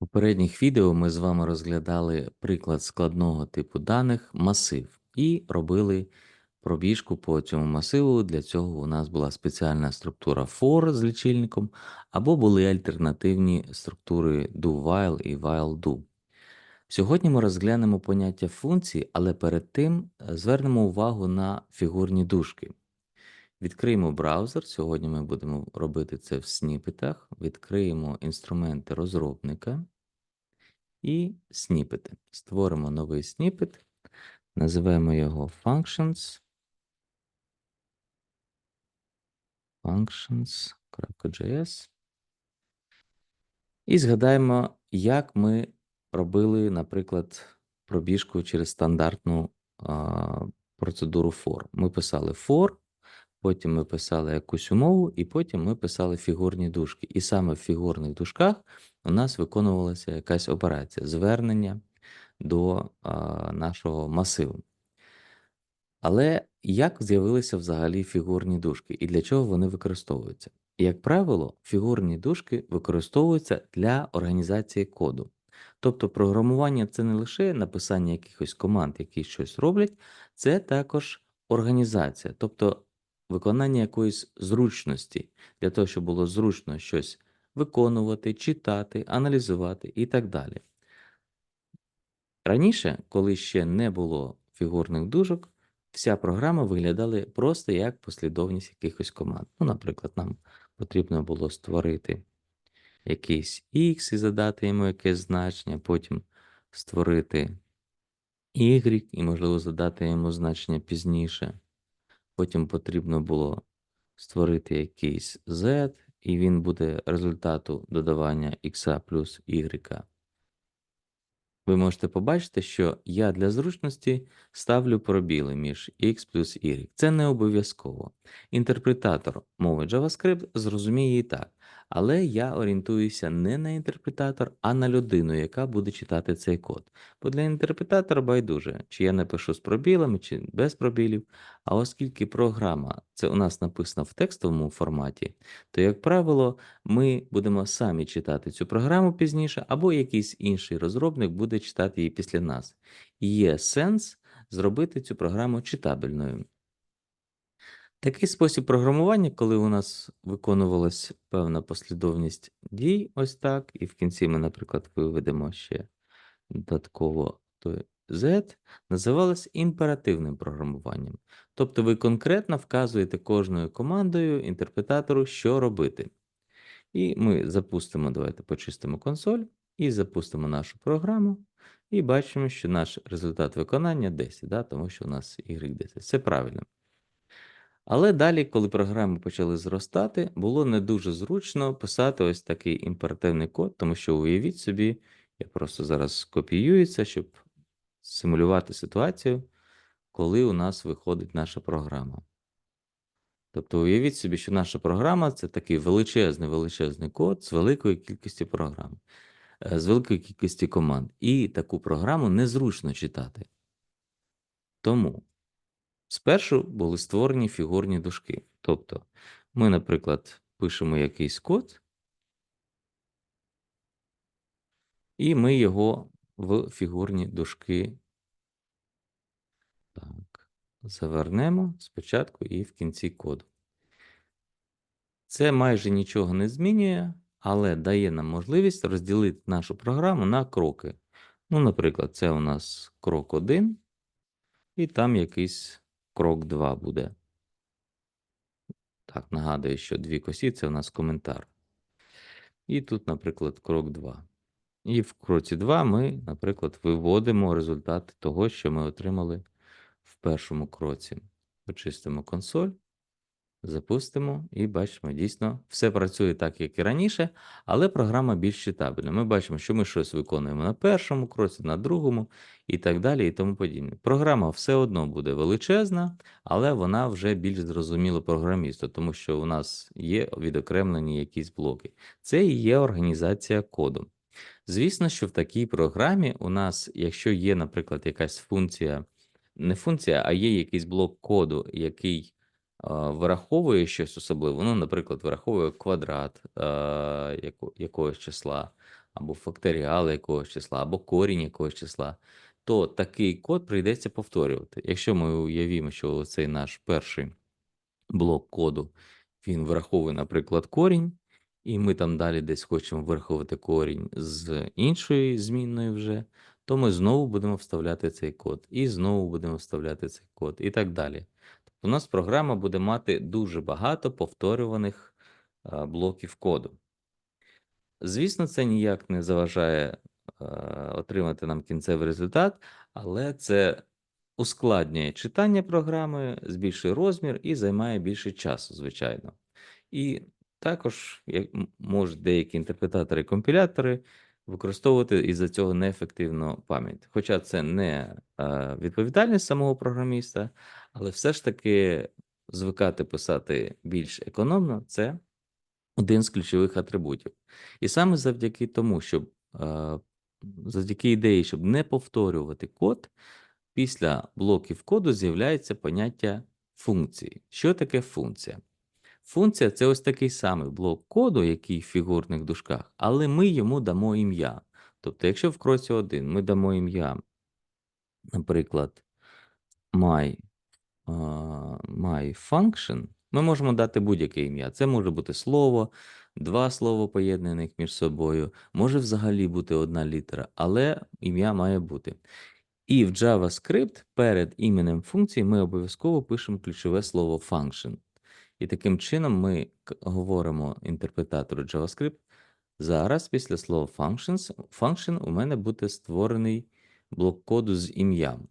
Попередніх відео ми з вами розглядали приклад складного типу даних масив і робили пробіжку по цьому масиву. Для цього у нас була спеціальна структура for з лічильником, або були альтернативні структури do-while і while-do. Сьогодні ми розглянемо поняття функції, але перед тим е, звернемо увагу на фігурні дужки. Відкриємо браузер. Сьогодні ми будемо робити це в сніпетах. Відкриємо інструменти розробника і сніпети. Створимо новий сніпет, називаємо його functions. functions.js. І згадаємо, як ми робили, наприклад, пробіжку через стандартну а, процедуру for. Ми писали for, потім ми писали якусь умову, і потім ми писали фігурні дужки. І саме в фігурних дужках у нас виконувалася якась операція, звернення до нашого масиву. Але як з'явилися взагалі фігурні дужки і для чого вони використовуються? Як правило, фігурні дужки використовуються для організації коду. Тобто програмування це не лише написання якихось команд, які щось роблять, це також організація, тобто виконання якоїсь зручності, для того, щоб було зручно щось виконувати, читати, аналізувати і так далі. Раніше, коли ще не було фігурних дужок, вся програма виглядала просто як послідовність якихось команд. Ну, наприклад, нам потрібно було створити якийсь X і задати йому якесь значення, потім створити Y і, можливо, задати йому значення пізніше. Потім потрібно було створити якийсь Z, і він буде результату додавання X плюс Y. Ви можете побачити, що я для зручності ставлю пробіли між x плюс y. Це не обов'язково. Інтерпретатор мови JavaScript зрозуміє і так. Але я орієнтуюся не на інтерпретатор, а на людину, яка буде читати цей код. Бо для інтерпретатора байдуже, чи я напишу з пробілами, чи без пробілів. А оскільки програма це у нас написана в текстовому форматі, то, як правило, ми будемо самі читати цю програму пізніше, або якийсь інший розробник буде читати її після нас. І є сенс зробити цю програму читабельною. Такий спосіб програмування, коли у нас виконувалась певна послідовність дій, ось так, і в кінці ми, наприклад, виведемо ще додатково той Z, називалось імперативним програмуванням. Тобто ви конкретно вказуєте кожною командою інтерпретатору, що робити. І ми запустимо, давайте почистимо консоль і запустимо нашу програму. І бачимо, що наш результат виконання 10, да, тому що у нас y 10. Це правильно. Але далі, коли програми почали зростати, було не дуже зручно писати ось такий імперативний код, тому що уявіть собі, я просто зараз скопіюю це, щоб симулювати ситуацію, коли у нас виходить наша програма. Тобто уявіть собі, що наша програма це такий величезний величезний код з великої кількості програм, е, з великої кількості команд. І таку програму незручно читати. Тому спершу були створені фігурні дужки. Тобто, ми, наприклад, пишемо якийсь код, і ми його в фігурні дужки так, завернемо спочатку і в кінці коду. Це майже нічого не змінює, але дає нам можливість розділити нашу програму на кроки. Ну, наприклад, це у нас крок 1, і там якийсь крок 2 буде. Так, нагадую, що дві косі це у нас коментар. І тут, наприклад, крок 2. І в кроці 2 ми, наприклад, виводимо результати того, що ми отримали в першому кроці. Почистимо консоль, запустимо і бачимо, дійсно, все працює так, як і раніше, але програма більш читабельна. Ми бачимо, що ми щось виконуємо на першому кроці, на другому і так далі, і тому подібне. Програма все одно буде величезна, але вона вже більш зрозуміла програмісту, тому що у нас є відокремлені якісь блоки. Це і є організація коду. Звісно, що в такій програмі у нас, якщо є, наприклад, якась функція, не функція, а є якийсь блок коду, який вираховує щось особливе, ну, наприклад, вираховує квадрат яко, якогось числа, або факторіал якогось числа, або корінь якогось числа, то такий код прийдеться повторювати. Якщо ми уявімо, що цей наш перший блок коду, він враховує, наприклад, корінь, і ми там далі десь хочемо враховувати корінь з іншої змінної вже, то ми знову будемо вставляти цей код, і знову будемо вставляти цей код, і так далі. У нас програма буде мати дуже багато повторюваних блоків коду. Звісно, це ніяк не заважає е, отримати нам кінцевий результат, але це ускладнює читання програми, збільшує розмір і займає більше часу, звичайно. І також як можуть деякі інтерпретатори і компілятори використовувати із-за цього неефективно пам'ять. Хоча це не е, відповідальність самого програміста, але все ж таки звикати писати більш економно це один з ключових атрибутів. І саме завдяки тому, щоб е, завдяки ідеї, щоб не повторювати код, після блоків коду з'являється поняття функції. Що таке функція? Функція це ось такий самий блок коду, який в фігурних дужках, але ми йому дамо ім'я. Тобто, якщо в кроці 1 ми дамо ім'я, наприклад, my а, my function, ми можемо дати будь-яке ім'я. Це може бути слово, два слова поєднаних між собою, може взагалі бути одна літера, але ім'я має бути. І в JavaScript перед іменем функції ми обов'язково пишемо ключове слово function. І таким чином ми говоримо інтерпретатору JavaScript. Зараз після слова functions, function у мене буде створений блок коду з ім'ям.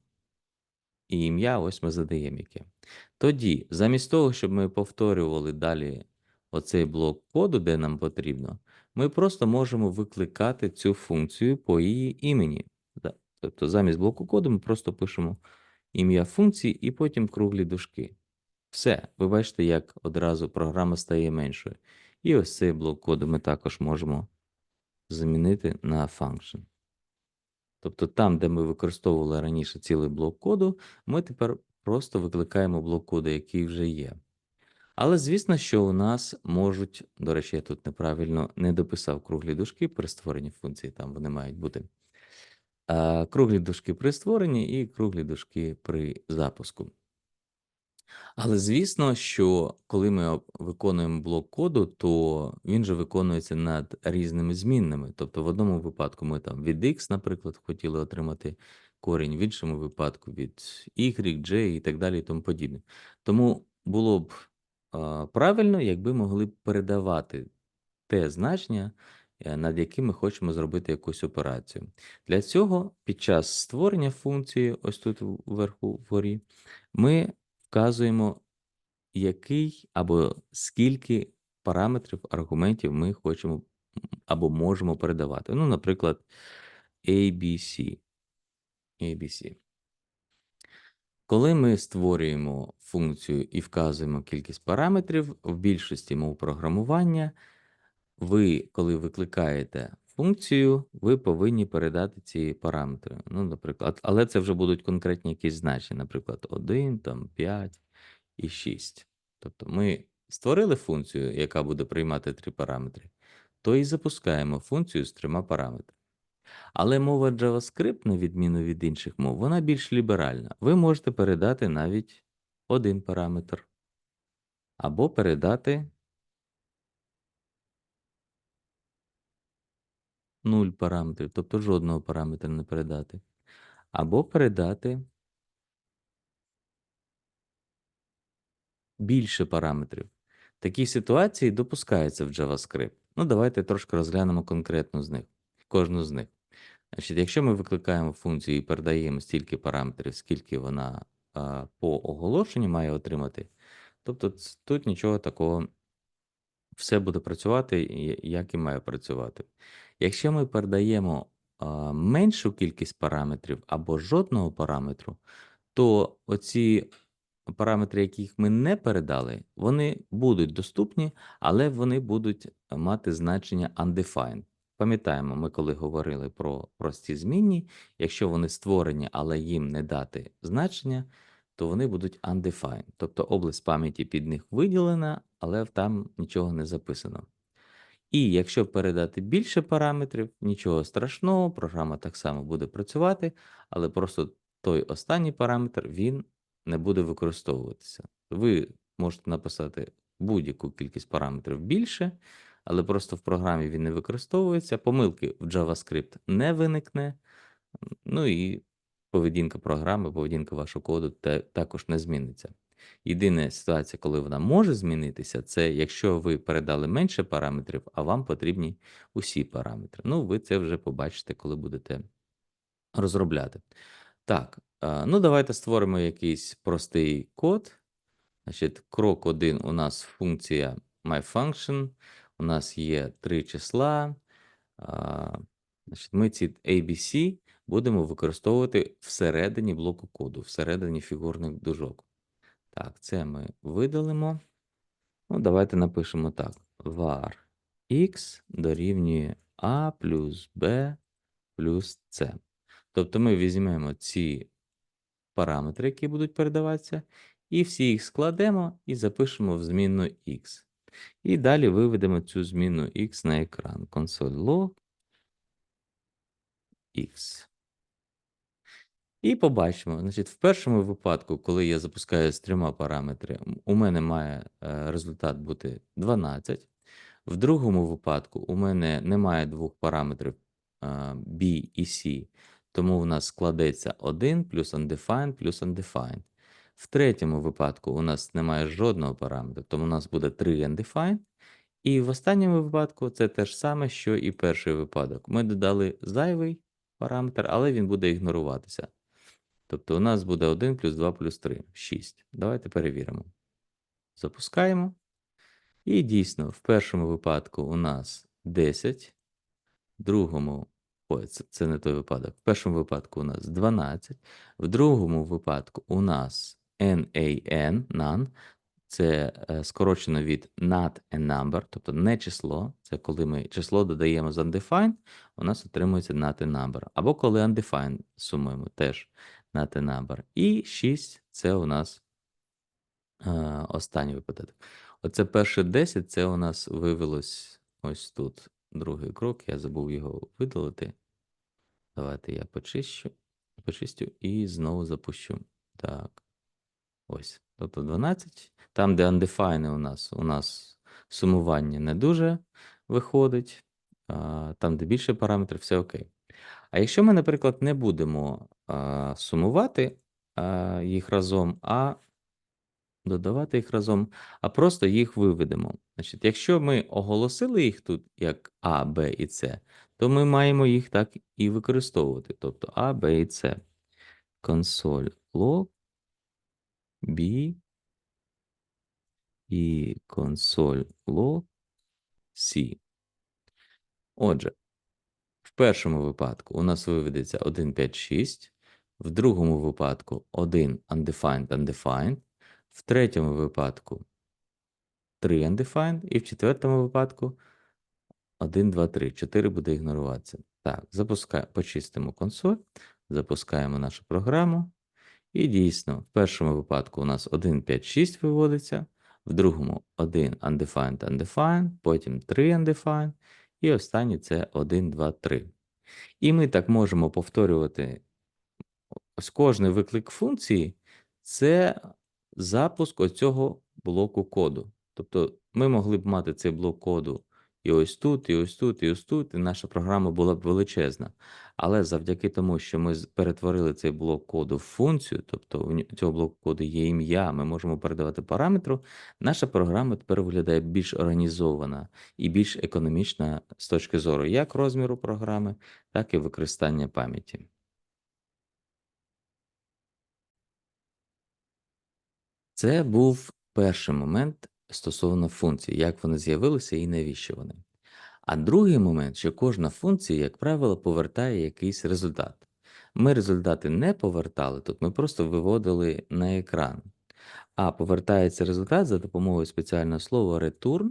І ім'я ось ми задаємо яке. Тоді, замість того, щоб ми повторювали далі оцей блок коду, де нам потрібно, ми просто можемо викликати цю функцію по її імені. Тобто замість блоку коду ми просто пишемо ім'я функції і потім круглі дужки. Все, ви бачите, як одразу програма стає меншою. І ось цей блок коду ми також можемо замінити на function. Тобто там, де ми використовували раніше цілий блок коду, ми тепер просто викликаємо блок коду, який вже є. Але звісно, що у нас можуть, до речі, я тут неправильно не дописав круглі дужки при створенні функції, там вони мають бути. Круглі дужки при створенні і круглі дужки при запуску. Але звісно, що коли ми виконуємо блок коду, то він же виконується над різними змінними. Тобто в одному випадку ми там від x, наприклад, хотіли отримати корінь, в іншому випадку від y, j і так далі і тому подібне. Тому було б а, правильно, якби могли б передавати те значення, е, над яким ми хочемо зробити якусь операцію. Для цього під час створення функції, ось тут вверху вгорі, ми вказуємо, який або скільки параметрів, аргументів ми хочемо або можемо передавати. Ну, наприклад, ABC. ABC. Коли ми створюємо функцію і вказуємо кількість параметрів, в більшості мов програмування, ви, коли викликаєте функцію, ви повинні передати ці параметри. Ну, наприклад, але це вже будуть конкретні якісь значення, наприклад, 1, там 5 і 6. Тобто ми створили функцію, яка буде приймати три параметри, то і запускаємо функцію з трьома параметрами. Але мова JavaScript, на відміну від інших мов, вона більш ліберальна. Ви можете передати навіть один параметр, або передати 0 параметрів, тобто жодного параметра не передати, або передати більше параметрів. Такі ситуації допускаються в JavaScript. Ну, давайте трошки розглянемо конкретно з них, кожну з них. Значить, якщо ми викликаємо функцію і передаємо стільки параметрів, скільки вона а, по оголошенню має отримати, тобто тут нічого такого, все буде працювати, як і має працювати. Якщо ми передаємо меншу кількість параметрів або жодного параметру, то оці параметри, яких ми не передали, вони будуть доступні, але вони будуть мати значення undefined. Пам'ятаємо, ми коли говорили про прості змінні, якщо вони створені, але їм не дати значення, то вони будуть undefined. Тобто область пам'яті під них виділена, але там нічого не записано. І якщо передати більше параметрів, нічого страшного, програма так само буде працювати, але просто той останній параметр він не буде використовуватися. Ви можете написати будь-яку кількість параметрів більше, але просто в програмі він не використовується. Помилки в JavaScript не виникне. Ну і поведінка програми, поведінка вашого коду також не зміниться. Єдина ситуація, коли вона може змінитися, це якщо ви передали менше параметрів, а вам потрібні усі параметри. Ну, ви це вже побачите, коли будете розробляти. Так, ну давайте створимо якийсь простий код. Значить, крок 1 у нас функція myFunction. У нас є три числа. Значить, ми ці ABC будемо використовувати всередині блоку коду, всередині фігурних дужок. Так, це ми видалимо. Ну, давайте напишемо так: var x дорівнює a плюс b плюс c. Тобто ми візьмемо ці параметри, які будуть передаватися, і всі їх складемо і запишемо в змінну x. І далі виведемо цю змінну x на екран. Console log x. І побачимо. Значить, в першому випадку, коли я запускаю з трьома параметрами, у мене має е, результат бути 12. В другому випадку у мене немає двох параметрів е, B і C, тому у нас складеться 1 плюс undefined плюс undefined. В третьому випадку у нас немає жодного параметра, тому у нас буде 3 undefined. І в останньому випадку це те ж саме, що і перший випадок. Ми додали зайвий параметр, але він буде ігноруватися. Тобто у нас буде 1 плюс 2 плюс 3 6. Давайте перевіримо. Запускаємо. І дійсно, в першому випадку у нас 10, в другому, ой, це, це не той випадок. В першому випадку у нас 12, в другому випадку у нас NaN, NaN, це е, скорочено від not a number, тобто не число. Це коли ми число додаємо з undefined, у нас отримується not a number. Або коли undefined сумуємо теж a number. І 6 це у нас е, останній випадок. Оце перше 10, це у нас вивелось ось тут. Другий крок, я забув його видалити. Давайте я почищу, почистю і знову запущу. Так. Ось. Тобто 12. Там, де undefined у нас, у нас сумування не дуже виходить. Там, де більше параметрів, все окей. А якщо ми, наприклад, не будемо сумувати їх разом, а додавати їх разом, а просто їх виведемо. Значить, якщо ми оголосили їх тут як А, Б і С, то ми маємо їх так і використовувати. Тобто А, Б і С. Консоль log B і консоль log C. Отже, в першому випадку у нас виведеться 1, 5, 6, в другому випадку 1 undefined, undefined, в третьому випадку 3 undefined, і в четвертому випадку 1, 2, 3. 4 буде ігноруватися. Так, запускаємо, почистимо консоль, запускаємо нашу програму. І дійсно, в першому випадку у нас 1, 5, 6 виводиться, в другому 1 undefined, undefined, потім 3 undefined, і останній це 1, 2, 3. І ми так можемо повторювати ось кожний виклик функції це запуск оцього блоку коду. Тобто ми могли б мати цей блок коду і ось тут, і ось тут, і ось тут, і наша програма була б величезна. Але завдяки тому, що ми перетворили цей блок коду в функцію, тобто у цього блоку коду є ім'я, ми можемо передавати параметру, наша програма тепер виглядає більш організована і більш економічна з точки зору як розміру програми, так і використання пам'яті. Це був перший момент стосовно функцій, як вони з'явилися і навіщо вони. А другий момент, що кожна функція, як правило, повертає якийсь результат. Ми результати не повертали тут, ми просто виводили на екран. А повертається результат за допомогою спеціального слова return,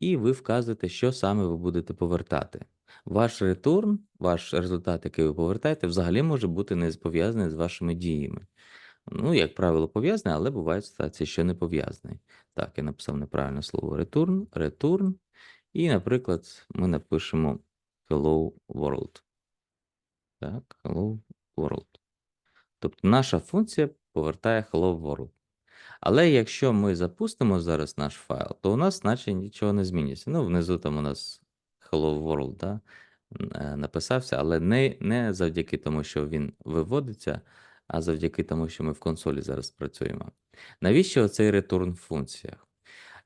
і ви вказуєте, що саме ви будете повертати. Ваш return, ваш результат, який ви повертаєте, взагалі може бути не пов'язаний з вашими діями. Ну, як правило, пов'язаний, але бувають ситуації, що не пов'язаний. Так, я написав неправильне слово return, return. І, наприклад, ми напишемо Hello World. Так, Hello World. Тобто наша функція повертає Hello World. Але якщо ми запустимо зараз наш файл, то у нас наче нічого не зміниться. Ну, внизу там у нас Hello World, да, е, написався, але не, не завдяки тому, що він виводиться, а завдяки тому, що ми в консолі зараз працюємо. Навіщо оцей return в функціях?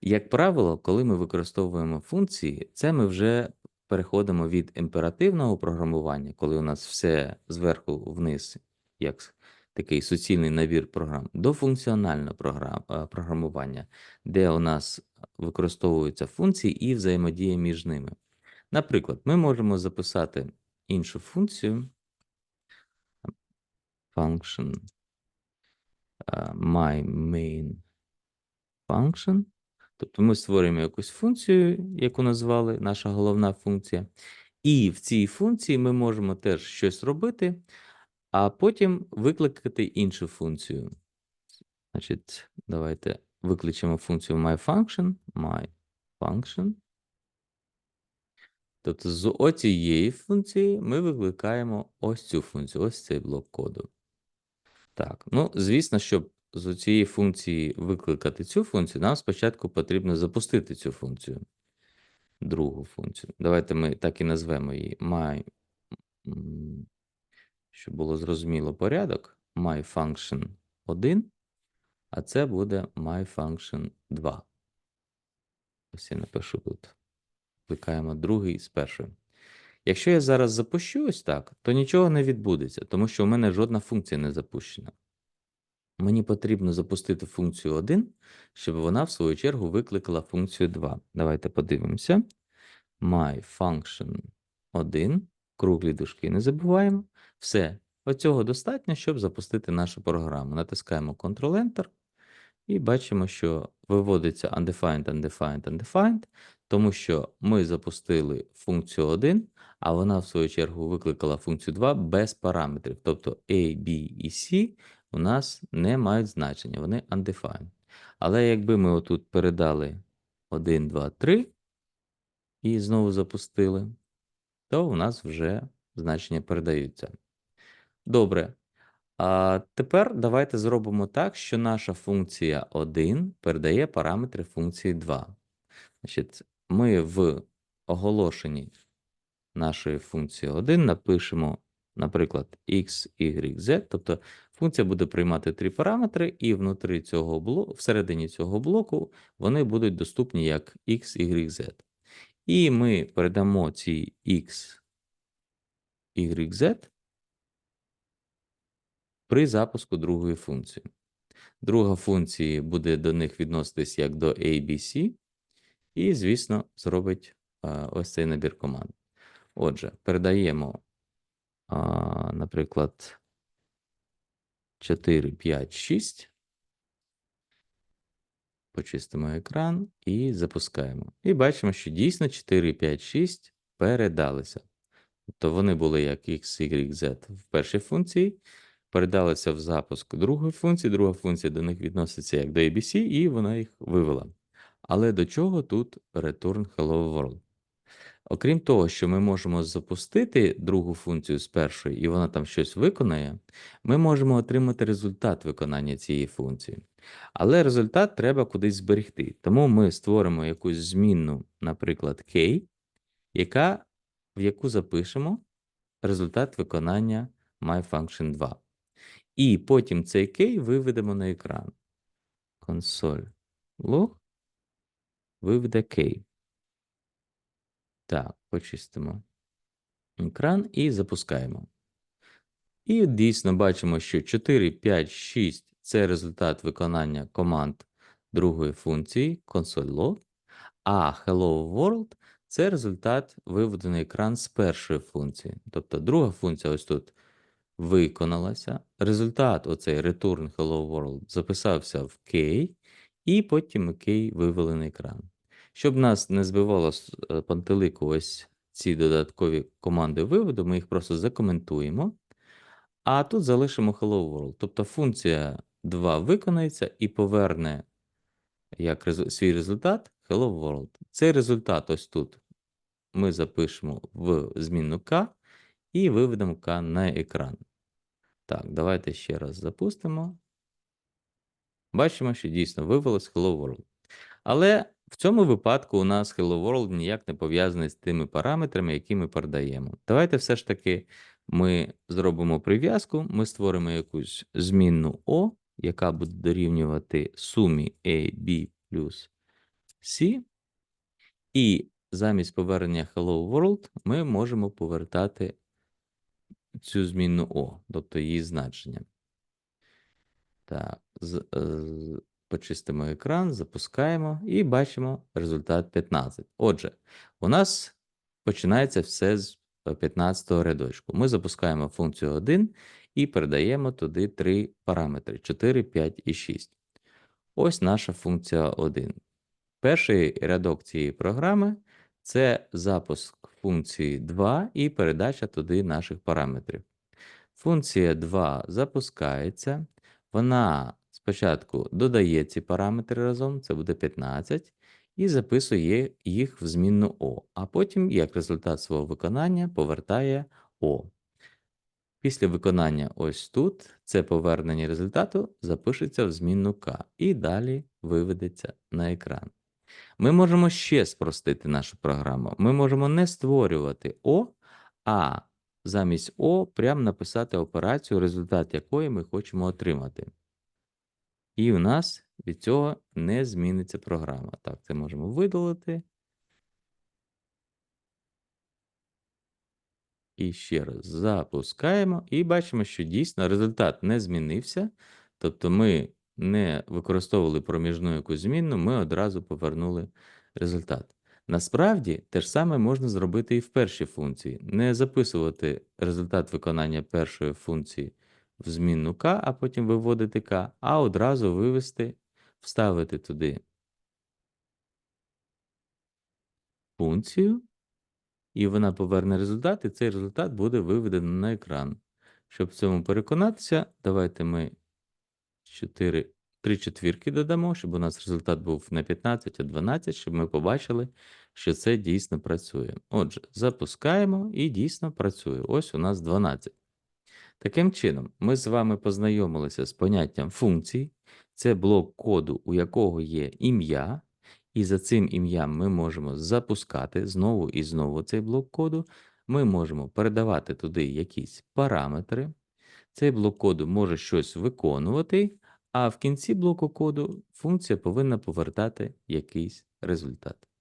Як правило, коли ми використовуємо функції, це ми вже переходимо від імперативного програмування, коли у нас все зверху вниз, як такий суцільний набір програм, до функціонального програм, програмування, де у нас використовуються функції і взаємодія між ними. Наприклад, ми можемо записати іншу функцію function е, my main function. Тобто ми створюємо якусь функцію, яку назвали наша головна функція. І в цій функції ми можемо теж щось робити, а потім викликати іншу функцію. Значить, давайте викличемо функцію myFunction, myFunction. Тобто з оцієї функції ми викликаємо ось цю функцію, ось цей блок коду. Так, ну, звісно, щоб з цієї функції викликати цю функцію, нам спочатку потрібно запустити цю функцію. Другу функцію. Давайте ми так і назвемо її my, щоб було зрозуміло порядок, myFunction 1, а це буде myFunction 2. Ось я напишу тут. Викликаємо другий з першої. Якщо я зараз запущу ось так, то нічого не відбудеться, тому що у мене жодна функція не запущена. Мені потрібно запустити функцію 1, щоб вона, в свою чергу, викликала функцію 2. Давайте подивимося. MyFunction 1. Круглі дужки не забуваємо. Все. Оцього достатньо, щоб запустити нашу програму. Натискаємо Ctrl-Enter. І бачимо, що виводиться undefined, undefined, undefined, тому що ми запустили функцію 1, а вона, в свою чергу, викликала функцію 2 без параметрів. Тобто A, B і C у нас не мають значення, вони undefined. Але якби ми отут передали 1, 2, 3 і знову запустили, то у нас вже значення передаються. Добре. А тепер давайте зробимо так, що наша функція 1 передає параметри функції 2. Значить, Ми в оголошенні нашої функції 1 напишемо, наприклад, x, y, z, тобто функція буде приймати три параметри, і внутрі цього блоку, всередині цього блоку вони будуть доступні як x, y, z. І ми передамо ці x, y, z при запуску другої функції. Друга функція буде до них відноситись як до ABC, і, звісно, зробить ось цей набір команд. Отже, передаємо, а, наприклад, 4, 5, 6. Почистимо екран і запускаємо. І бачимо, що дійсно 4, 5, 6 передалися. Тобто вони були як x, y, z в першій функції, передалися в запуск другої функції, друга функція до них відноситься як до ABC, і вона їх вивела. Але до чого тут return hello world? Окрім того, що ми можемо запустити другу функцію з першої, і вона там щось виконає, ми можемо отримати результат виконання цієї функції. Але результат треба кудись зберегти. Тому ми створимо якусь змінну, наприклад, k, яка, в яку запишемо результат виконання myFunction 2. І потім цей кей виведемо на екран. Консоль лог виведе кей. Так, почистимо екран і запускаємо. І дійсно бачимо, що 4, 5, 6 це результат виконання команд другої функції console.log, а Hello World це результат виводу на екран з першої функції. Тобто друга функція ось тут виконалася. Результат, оцей return Hello World, записався в K, і потім K вивели на екран. Щоб нас не збивало з е, пантелику ось ці додаткові команди виводу, ми їх просто закоментуємо. А тут залишимо Hello World. Тобто функція 2 виконається і поверне як свій результат Hello World. Цей результат ось тут ми запишемо в змінну К і виведемо К на екран. Так, давайте ще раз запустимо. Бачимо, що дійсно вивелось Hello World. Але в цьому випадку у нас Hello World ніяк не пов'язаний з тими параметрами, які ми передаємо. Давайте все ж таки ми зробимо прив'язку, ми створимо якусь змінну O, яка буде дорівнювати сумі A, B плюс C. І замість повернення Hello World ми можемо повертати цю змінну O, тобто її значення. Так, з, з, почистимо екран, запускаємо і бачимо результат 15. Отже, у нас починається все з 15-го рядочку. Ми запускаємо функцію 1 і передаємо туди три параметри 4, 5 і 6. Ось наша функція 1. Перший рядок цієї програми це запуск функції 2 і передача туди наших параметрів. Функція 2 запускається. Вона спочатку додає ці параметри разом, це буде 15, і записує їх в змінну O, а потім, як результат свого виконання, повертає O. Після виконання ось тут це повернення результату запишеться в змінну К і далі виведеться на екран. Ми можемо ще спростити нашу програму. Ми можемо не створювати О, а замість О прямо написати операцію, результат якої ми хочемо отримати. І у нас від цього не зміниться програма. Так, це можемо видалити. І ще раз запускаємо, і бачимо, що дійсно результат не змінився. Тобто ми не використовували проміжну якусь змінну, ми одразу повернули результат. Насправді, те ж саме можна зробити і в першій функції. Не записувати результат виконання першої функції в змінну k, а потім виводити k, а одразу вивести, вставити туди функцію, і вона поверне результат, і цей результат буде виведено на екран. Щоб в цьому переконатися, давайте ми 4, 3 четвірки додамо, щоб у нас результат був не 15, а 12, щоб ми побачили, що це дійсно працює. Отже, запускаємо і дійсно працює. Ось у нас 12. Таким чином, ми з вами познайомилися з поняттям функцій. Це блок коду, у якого є ім'я, і за цим ім'ям ми можемо запускати знову і знову цей блок коду. Ми можемо передавати туди якісь параметри. Цей блок коду може щось виконувати, а в кінці блоку коду функція повинна повертати якийсь результат.